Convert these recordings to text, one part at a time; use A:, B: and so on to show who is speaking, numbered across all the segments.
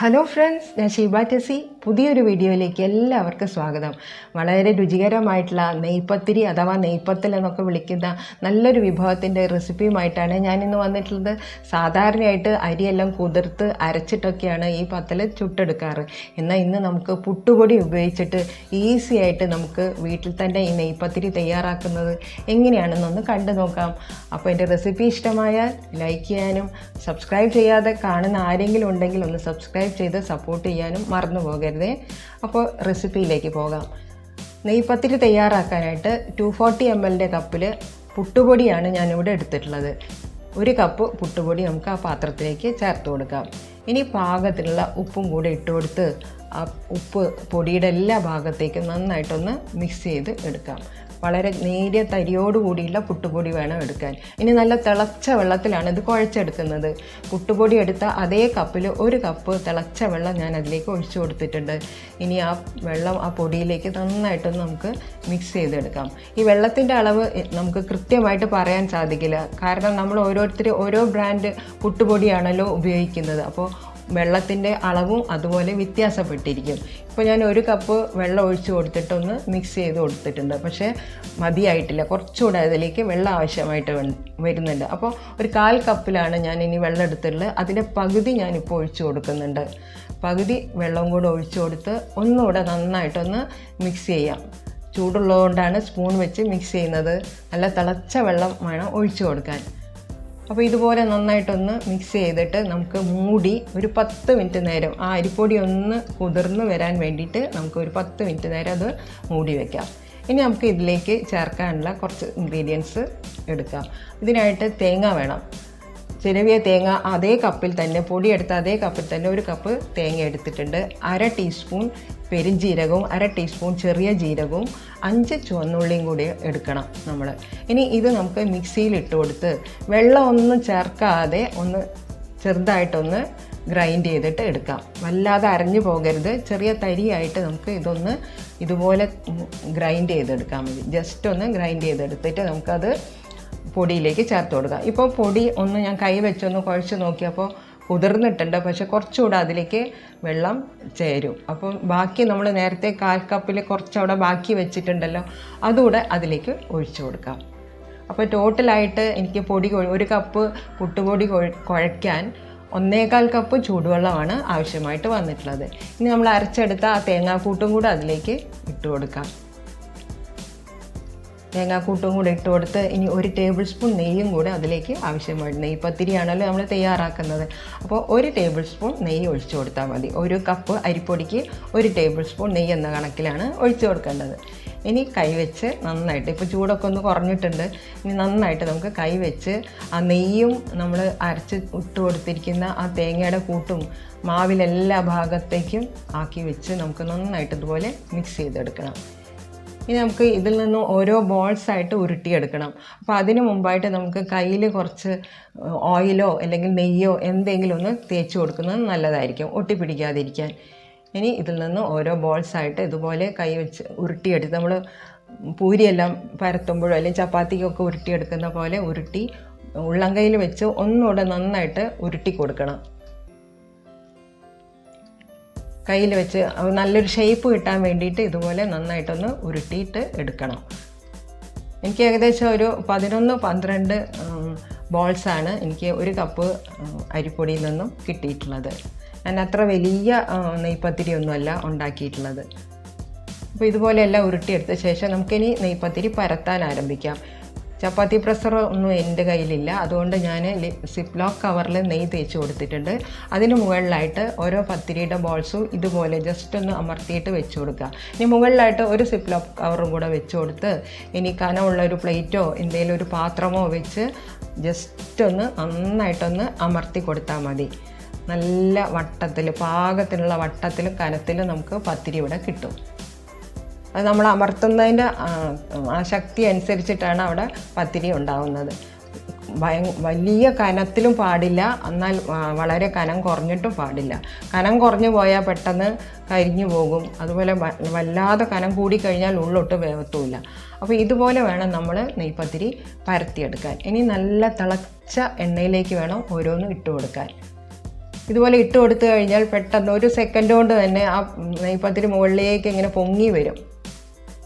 A: Hello friends ഞാൻ ഷീബ ടെസി. പുതിയൊരു വീഡിയോയിലേക്ക് എല്ലാവർക്കും സ്വാഗതം. വളരെ രുചികരമായിട്ടുള്ള നെയ്പ്പത്തിരി അഥവാ നെയ്പ്പത്തൽ എന്നൊക്കെ വിളിക്കുന്ന നല്ലൊരു വിഭവത്തിന്റെ റെസിപ്പിയുമായിട്ടാണ് ഞാനിന്ന് വന്നിട്ടുള്ളത്. സാധാരണയായിട്ട് അരിയെല്ലാം കുതിർത്ത് അരച്ചിട്ടൊക്കെയാണ് ഈ പത്തൽ ചുട്ടെടുക്കാറ്. എന്നാൽ ഇന്ന് നമുക്ക് പുട്ടുപൊടി ഉപയോഗിച്ചിട്ട് ഈസി ആയിട്ട് നമുക്ക് വീട്ടിൽ തന്നെ ഈ നെയ്പ്പത്തിരി തയ്യാറാക്കുന്നത് എങ്ങനെയാണെന്നൊന്ന് കണ്ടു നോക്കാം. അപ്പോൾ എന്റെ റെസിപ്പി ഇഷ്ടമായാൽ ലൈക്ക് ചെയ്യാനും സബ്സ്ക്രൈബ് ചെയ്യാതെ കാണുന്ന ആരെങ്കിലും ഉണ്ടെങ്കിൽ ഒന്ന് സബ്സ്ക്രൈബ് ചെയ്ത് സപ്പോർട്ട് ചെയ്യാനും മറന്നു പോകരുതേ. അപ്പോൾ റെസിപ്പിയിലേക്ക് പോകാം. നെയ്പത്തിരി തയ്യാറാക്കാനായിട്ട് ടു ഫോർട്ടി എം എല്ലിന്റെ കപ്പിൽ പുട്ടുപൊടിയാണ് ഞാനിവിടെ എടുത്തിട്ടുള്ളത്. ഒരു കപ്പ് പുട്ടുപൊടി നമുക്ക് ആ പാത്രത്തിലേക്ക് ചേർത്ത് കൊടുക്കാം. ഇനി പാകത്തിനുള്ള ഉപ്പും കൂടെ ഇട്ട് കൊടുത്ത് ആ ഉപ്പ് പൊടിയുടെ എല്ലാ ഭാഗത്തേക്കും നന്നായിട്ടൊന്ന് മിക്സ് ചെയ്ത് എടുക്കാം. വളരെ നേരിയ തരിയോട് കൂടിയുള്ള പുട്ടുപൊടി വേണം എടുക്കാൻ. ഇനി നല്ല തിളച്ച വെള്ളത്തിലാണ് ഇത് കുഴച്ചെടുക്കുന്നത്. പുട്ടുപൊടി എടുത്ത അതേ കപ്പിൽ ഒരു കപ്പ് തിളച്ച വെള്ളം ഞാൻ അതിലേക്ക് ഒഴിച്ചു കൊടുത്തിട്ടുണ്ട്. ഇനി ആ വെള്ളം ആ പൊടിയിലേക്ക് നന്നായിട്ടൊന്ന് നമുക്ക് മിക്സ് ചെയ്തെടുക്കാം. ഈ വെള്ളത്തിന്റെ അളവ് നമുക്ക് കൃത്യമായിട്ട് പറയാൻ സാധിക്കില്ല. കാരണം നമ്മൾ ഓരോരുത്തർ ഓരോ ബ്രാൻഡ് പുട്ടുപൊടിയാണല്ലോ ഉപയോഗിക്കുന്നത്. അപ്പോൾ വെള്ളത്തിന്റെ അളവും അതുപോലെ വ്യത്യാസപ്പെട്ടിരിക്കും. ഇപ്പോൾ ഞാൻ ഒരു കപ്പ് വെള്ളം ഒഴിച്ച് കൊടുത്തിട്ടൊന്ന് മിക്സ് ചെയ്ത് കൊടുത്തിട്ടുണ്ട്. പക്ഷേ മതിയായിട്ടില്ല. കുറച്ചുകൂടെ അതിലേക്ക് വെള്ളം ആവശ്യമായിട്ട് വരുന്നുണ്ട്. അപ്പോൾ ഒരു കാൽ കപ്പിലാണ് ഞാൻ ഇനി വെള്ളം എടുത്തിട്ടുള്ളത്. അതിന്റെ പകുതി ഞാനിപ്പോൾ ഒഴിച്ചു കൊടുക്കുന്നുണ്ട്. പകുതി വെള്ളം കൂടെ ഒഴിച്ചു കൊടുത്ത് ഒന്നുകൂടെ നന്നായിട്ടൊന്ന് മിക്സ് ചെയ്യാം. ചൂടുള്ളതുകൊണ്ടാണ് സ്പൂൺ വെച്ച് മിക്സ് ചെയ്യുന്നത്. നല്ല തിളച്ച വെള്ളം വേണം ഒഴിച്ചു കൊടുക്കാൻ. അപ്പോൾ ഇതുപോലെ നന്നായിട്ടൊന്ന് മിക്സ് ചെയ്തിട്ട് നമുക്ക് മൂടി ഒരു പത്ത് മിനിറ്റ് നേരം ആ അരിപ്പൊടി ഒന്ന് കുതിർന്ന് വരാൻ വേണ്ടിയിട്ട് നമുക്ക് ഒരു പത്ത് മിനിറ്റ് നേരം അത് മൂടി വയ്ക്കാം ഇനി നമുക്ക് ഇതിലേക്ക് ചേർക്കാനുള്ള കുറച്ച് ഇൻഗ്രീഡിയൻസ് എടുക്കാം. ഇതിനായിട്ട് തേങ്ങ വേണം. ചിരവിയ തേങ്ങ അതേ കപ്പിൽ തന്നെ പൊടിയെടുത്ത അതേ കപ്പിൽ തന്നെ ഒരു കപ്പ് തേങ്ങ എടുത്തിട്ടുണ്ട്. അര ടീസ്പൂൺ പെരിഞ്ജീരകവും അര ടീസ്പൂൺ ചെറിയ ജീരകവും അഞ്ച് ചുവന്നുള്ളിയും കൂടി എടുക്കണം നമ്മൾ ഇനി ഇത് നമുക്ക് മിക്സിയിൽ ഇട്ട് കൊടുത്ത് വെള്ളം ഒന്നും ചേർക്കാതെ ഒന്ന് ചെറുതായിട്ടൊന്ന് ഗ്രൈൻഡ് ചെയ്തിട്ട് എടുക്കാം. വല്ലാതെ അരഞ്ഞു പോകരുത്. ചെറിയ തരിയായിട്ട് നമുക്ക് ഇതൊന്ന് ഇതുപോലെ ഗ്രൈൻഡ് ചെയ്തെടുക്കാൻ മതി. ജസ്റ്റ് ഒന്ന് ഗ്രൈൻഡ് ചെയ്തെടുത്തിട്ട് നമുക്കത് പൊടിയിലേക്ക് ചേർത്ത് കൊടുക്കുക. ഇപ്പോൾ പൊടി ഒന്ന് ഞാൻ കൈ വെച്ചൊന്ന് കുഴച്ച് നോക്കിയപ്പോൾ കുതിർന്നിട്ടുണ്ട്. പക്ഷെ കുറച്ചുകൂടെ അതിലേക്ക് വെള്ളം ചേരും. അപ്പം ബാക്കി നമ്മൾ നേരത്തെ കാൽ കപ്പിൽ കുറച്ചവിടെ ബാക്കി വെച്ചിട്ടുണ്ടല്ലോ അതുകൂടെ അതിലേക്ക് ഒഴിച്ചു കൊടുക്കാം. അപ്പോൾ ടോട്ടലായിട്ട് എനിക്ക് പൊടി ഒരു കപ്പ് പുട്ടുപൊടി കൊഴ- കുഴയ്ക്കാൻ ഒന്നേകാൽ കപ്പ് ചൂടുവെള്ളമാണ് ആവശ്യമായിട്ട് വന്നിട്ടുള്ളത്. ഇനി നമ്മൾ അരച്ചെടുത്ത ആ തേങ്ങാക്കൂട്ടും കൂടെ അതിലേക്ക് ഇട്ട് കൊടുക്കാം. തേങ്ങാക്കൂട്ടും കൂടെ ഇട്ട് കൊടുത്ത് ഇനി ഒരു ടേബിൾ സ്പൂൺ നെയ്യും കൂടെ അതിലേക്ക് ആവശ്യമായിട്ട് നെയ്യ് പത്തിരിയാണല്ലോ നമ്മൾ തയ്യാറാക്കുന്നത്. അപ്പോൾ ഒരു ടേബിൾ സ്പൂൺ നെയ്യ് ഒഴിച്ചു കൊടുത്താൽ മതി. ഒരു കപ്പ് അരിപ്പൊടിക്ക് ഒരു ടേബിൾ സ്പൂൺ നെയ്യ് എന്ന കണക്കിലാണ് ഒഴിച്ചു കൊടുക്കേണ്ടത്. ഇനി കൈവച്ച് നന്നായിട്ട് ഇപ്പോൾ ചൂടൊക്കെ ഒന്ന് കുറഞ്ഞിട്ടുണ്ട്. ഇനി നന്നായിട്ട് നമുക്ക് കൈവച്ച് ആ നെയ്യും നമ്മൾ അരച്ച് ഇട്ട് കൊടുത്തിരിക്കുന്ന ആ തേങ്ങയുടെ കൂട്ടും മാവിലെല്ലാ ഭാഗത്തേക്കും ആക്കി വെച്ച് നമുക്ക് നന്നായിട്ട് ഇതുപോലെ മിക്സ് ചെയ്തെടുക്കണം. ഇനി നമുക്ക് ഇതിൽ നിന്ന് ഓരോ ബോൾസ് ആയിട്ട് ഉരുട്ടിയെടുക്കണം. അപ്പോൾ അതിന് മുമ്പായിട്ട് നമുക്ക് കയ്യിൽ കുറച്ച് ഓയിലോ അല്ലെങ്കിൽ നെയ്യോ എന്തെങ്കിലും ഒന്ന് തേച്ച് കൊടുക്കുന്നത് നല്ലതായിരിക്കും. ഒട്ടിപ്പിടിക്കാതിരിക്കാൻ. ഇനി ഇതിൽ നിന്ന് ഓരോ ബോൾസ് ആയിട്ട് ഇതുപോലെ കൈ വെച്ച് ഉരുട്ടിയെടുത്ത് നമ്മൾ പൂരിയെല്ലാം പരത്തുമ്പോഴോ അല്ലെങ്കിൽ ചപ്പാത്തിക്കൊക്കെ ഉരുട്ടിയെടുക്കുന്ന പോലെ ഉരുട്ടി ഉള്ളം കയ്യിൽ വെച്ച് ഒന്നുകൂടെ നന്നായിട്ട് ഉരുട്ടി കൊടുക്കണം. കയ്യിൽ വെച്ച് നല്ലൊരു ഷേപ്പ് കിട്ടാൻ വേണ്ടിയിട്ട് ഇതുപോലെ നന്നായിട്ടൊന്ന് ഉരുട്ടിയിട്ട് എടുക്കണം. എനിക്ക് ഏകദേശം ഒരു പതിനൊന്ന് പന്ത്രണ്ട് ബോൾസാണ് എനിക്ക് ഒരു കപ്പ് അരിപ്പൊടിയിൽ നിന്നും കിട്ടിയിട്ടുള്ളത്. ഞാൻ അത്ര വലിയ നെയ്പ്പത്തിരി ഒന്നുമല്ല ഉണ്ടാക്കിയിട്ടുള്ളത്. അപ്പോൾ ഇതുപോലെയെല്ലാം ഉരുട്ടിയെടുത്ത ശേഷം നമുക്കിനി നെയ്പ്പത്തിരി പരത്താൻ ആരംഭിക്കാം. ചപ്പാത്തി പ്രസർ ഒന്നും എന്റെ കയ്യിലില്ല. അതുകൊണ്ട് ഞാൻ സിപ്പ് ലോക്ക് കവറിൽ നെയ്യ് തേച്ച് കൊടുത്തിട്ടുണ്ട്. അതിന് മുകളിലായിട്ട് ഓരോ പത്തിരിയുടെ ബോൾസും ഇതുപോലെ ജസ്റ്റ് ഒന്ന് അമർത്തിയിട്ട് വെച്ച് കൊടുക്കുക. ഇനി മുകളിലായിട്ട് ഒരു സിപ്പ് ലോക്ക് കവറും കൂടെ വെച്ച് കൊടുത്ത് ഇനി കനമുള്ള ഒരു പ്ലേറ്റോ എന്തെങ്കിലും ഒരു പാത്രമോ വെച്ച് ജസ്റ്റ് ഒന്ന് നന്നായിട്ടൊന്ന് അമർത്തി കൊടുത്താൽ മതി. നല്ല വട്ടത്തിൽ പാകത്തിനുള്ള വട്ടത്തിലും കനത്തിലും നമുക്ക് പത്തിരി ഇവിടെ കിട്ടും. അത് നമ്മൾ അമർത്തുന്നതിന്റെ ആ, ശക്തി അനുസരിച്ചിട്ടാണ് അവിടെ പത്തിരി ഉണ്ടാവുന്നത്. ഭയ വലിയ കനത്തിലും പാടില്ല. എന്നാൽ വളരെ കനം കുറഞ്ഞിട്ടും പാടില്ല. കനം കുറഞ്ഞു പോയാൽ പെട്ടെന്ന് കരിഞ്ഞു പോകും. അതുപോലെ വല്ലാതെ കനം കൂടിക്കഴിഞ്ഞാൽ ഉള്ളൊട്ട് വേവത്തുമില്ല. അപ്പോൾ ഇതുപോലെ വേണം നമ്മൾ നെയ്പത്തിരി പരത്തിയെടുക്കാൻ. ഇനി നല്ല തിളച്ച എണ്ണയിലേക്ക് വേണം ഓരോന്നും ഇട്ട് കൊടുക്കാൻ. ഇതുപോലെ ഇട്ട് കൊടുത്തു കഴിഞ്ഞാൽ പെട്ടെന്ന് ഒരു സെക്കൻഡ് കൊണ്ട് തന്നെ ആ നെയ്പ്പത്തിരി മുകളിലേക്ക് ഇങ്ങനെ പൊങ്ങി വരും.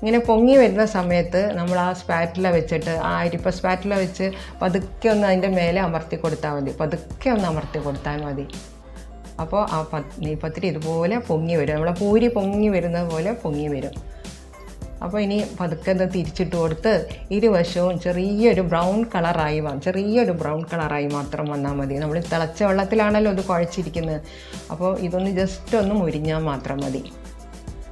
A: ഇങ്ങനെ പൊങ്ങി വരുന്ന സമയത്ത് നമ്മൾ ആ സ്പാറ്റില വെച്ചിട്ട് ആ അരിപ്പ സ്പാറ്റില വെച്ച് പതുക്കെ ഒന്ന് അതിന്റെ മേലെ അമർത്തി കൊടുത്താൽ മതി. പതുക്കെ ഒന്ന് അമർത്തി കൊടുത്താൽ മതി. അപ്പോൾ ആ പത് നെയ്പത്തിരി ഇതുപോലെ പൊങ്ങി വരും. നമ്മളെ പൂരി പൊങ്ങി വരുന്നത് പോലെ പൊങ്ങി വരും. അപ്പോൾ ഇനി പതുക്കെ ഒന്ന് തിരിച്ചിട്ട് കൊടുത്ത് ഇരുവശവും ചെറിയൊരു ബ്രൗൺ കളറായി ചെറിയൊരു ബ്രൗൺ കളറായി മാത്രം വന്നാൽ മതി. നമ്മൾ തിളച്ച വെള്ളത്തിലാണല്ലോ ഇത് കുഴച്ചിരിക്കുന്നത്. അപ്പോൾ ഇതൊന്ന് ജസ്റ്റ് ഒന്ന് മുരിഞ്ഞാൽ മാത്രം മതി.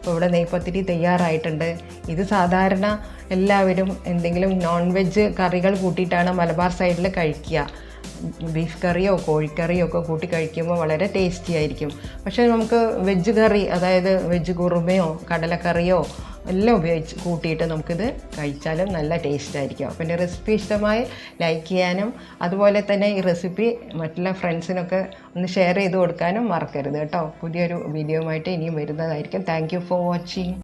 A: അപ്പോൾ ഇവിടെ നെയ്പ്പത്തിരി തയ്യാറായിട്ടുണ്ട്. ഇത് സാധാരണ എല്ലാവരും എന്തെങ്കിലും നോൺ വെജ് കറികൾ കൂട്ടിയിട്ടാണ് മലബാർ സൈഡിൽ കഴിക്കുക. ബീഫ് കറിയോ കോഴിക്കറിയോ ഒക്കെ കൂട്ടി കഴിക്കുമ്പോൾ വളരെ ടേസ്റ്റി ആയിരിക്കും. പക്ഷേ നമുക്ക് വെജ് കറി അതായത് വെജ് കുറുമയോ കടലക്കറിയോ എല്ലാം ഉപയോഗിച്ച് കൂട്ടിയിട്ട് നമുക്കിത് കഴിച്ചാലും നല്ല ടേസ്റ്റ് ആയിരിക്കും. അപ്പോൾ എന്റെ റെസിപ്പി ഇഷ്ടമായി ലൈക്ക് ചെയ്യാനും അതുപോലെ തന്നെ ഈ റെസിപ്പി മറ്റുള്ള ഫ്രണ്ട്സിനൊക്കെ ഒന്ന് ഷെയർ ചെയ്ത് കൊടുക്കാനും മറക്കരുത് കേട്ടോ. പുതിയൊരു വീഡിയോ ആയിട്ട് ഇനിയും വരുന്നതായിരിക്കും. Thank for watching